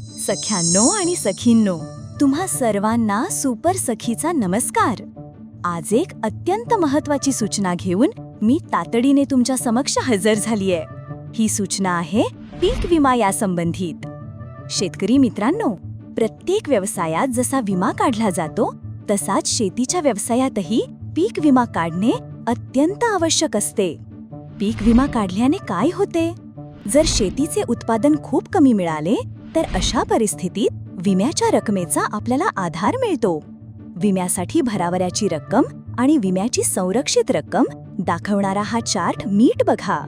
सख्यांनो आणि सखींनो तुम्हा सर्वांना सुपर सखीचा नमस्कार. आज एक अत्यंत महत्वाची सूचना घेऊन मी तातडीने तुमच्या समक्ष हजर झालीय. ही सूचना आहे पीक विमा या संबंधित शेतकरी मित्रांनो प्रत्येक व्यवसायात जसा विमा काढला जातो तसाच शेतीच्या व्यवसायातही पीक विमा काढणे अत्यंत आवश्यक असते. पीक विमा काढल्याने काय होते? जर शेतीचे उत्पादन खूप कमी मिळाले तर अशा परिस्थितीत विम्याच्या रकमेचा आपल्याला आधार मिळतो. विम्यासाठी भरावऱ्याची रक्कम आणि विम्याची संरक्षित रक्कम दाखवणारा हा चार्ट नीट बघा.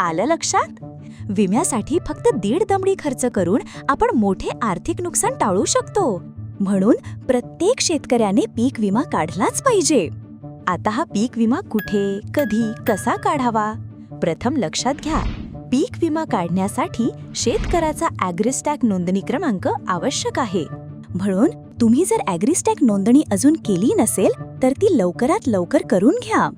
आलं लक्षात? विम्यासाठी फक्त दीड दमडी खर्च करून आपण मोठे आर्थिक नुकसान टाळू शकतो. म्हणून प्रत्येक शेतकऱ्याने पीक विमा काढलाच पाहिजे. आता हा पीक विमा कुठे कधी कसा काढावा? प्रथम लक्षात घ्या. पीक विमा काढण्यासाठी शेतकऱ्याचा ॲग्रिस्टॅक नोंदणी क्रमांक आवश्यक आहे. म्हणून तुम्ही जर ॲग्रिस्टॅक नोंदणी अजून केली नसेल तर ती लवकरात लवकर करून घ्या.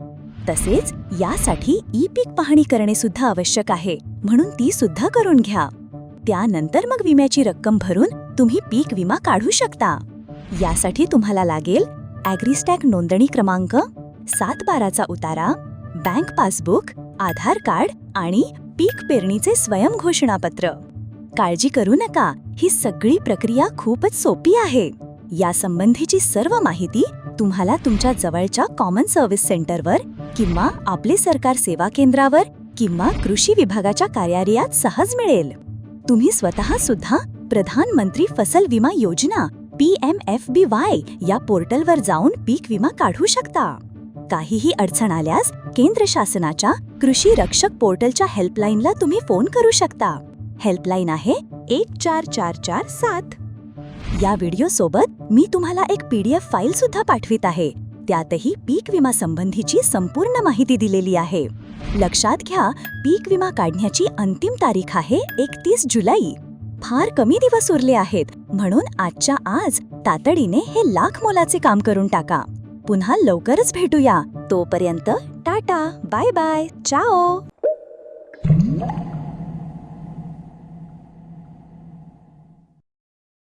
तसेच यासाठी ई पीक पाहणी करणे सुद्धा आवश्यक आहे. म्हणून ती सुद्धा करून घ्या. त्यानंतर मग विम्याची रक्कम भरून तुम्ही पीक विमा काढू शकता. यासाठी तुम्हाला लागेल ॲग्रिस्टॅक नोंदणी क्रमांक सात बाराचा उतारा बँक पासबुक आधार कार्ड आणि पीक पेरणीचे स्वयंघोषणापत्र. काळजी करू नका ही सगळी प्रक्रिया खूपच सोपी आहे. यासंबंधीची सर्व माहिती तुम्हाला तुमच्या जवळच्या कॉमन सर्व्हिस सेंटरवर किंवा आपले सरकार सेवा केंद्रावर किंवा कृषी विभागाच्या कार्यालयात सहज मिळेल. तुम्ही स्वतः सुद्धा प्रधानमंत्री फसल विमा योजना P M F B Y या पोर्टलवर जाऊन पीक विमा काढू शकता. काहीही अडचण आल्यास केंद्र शासनाच्या कृषी रक्षक पोर्टलच्या हेल्पलाईनला तुम्ही फोन करू शकता. हेल्पलाईन आहे एक चार चार चार सात. या व्हिडिओ सोबत मी तुम्हाला एक पीडीएफ फाईल सुद्धा पाठवित आहे. त्यातही पीक विमा संबंधीची संपूर्ण माहिती दिलेली आहे. लक्षात घ्या पीक विमा काढण्याची अंतिम तारीख आहे एकतीस जुलै. फार कमी दिवस उरले आहेत म्हणून आजच्या आज तातडीने हे लाख मोलाचे काम करून टाका. पुन्हा लवकरच भेटूया. तोपर्यंत टाटा बाय बाय चाओ.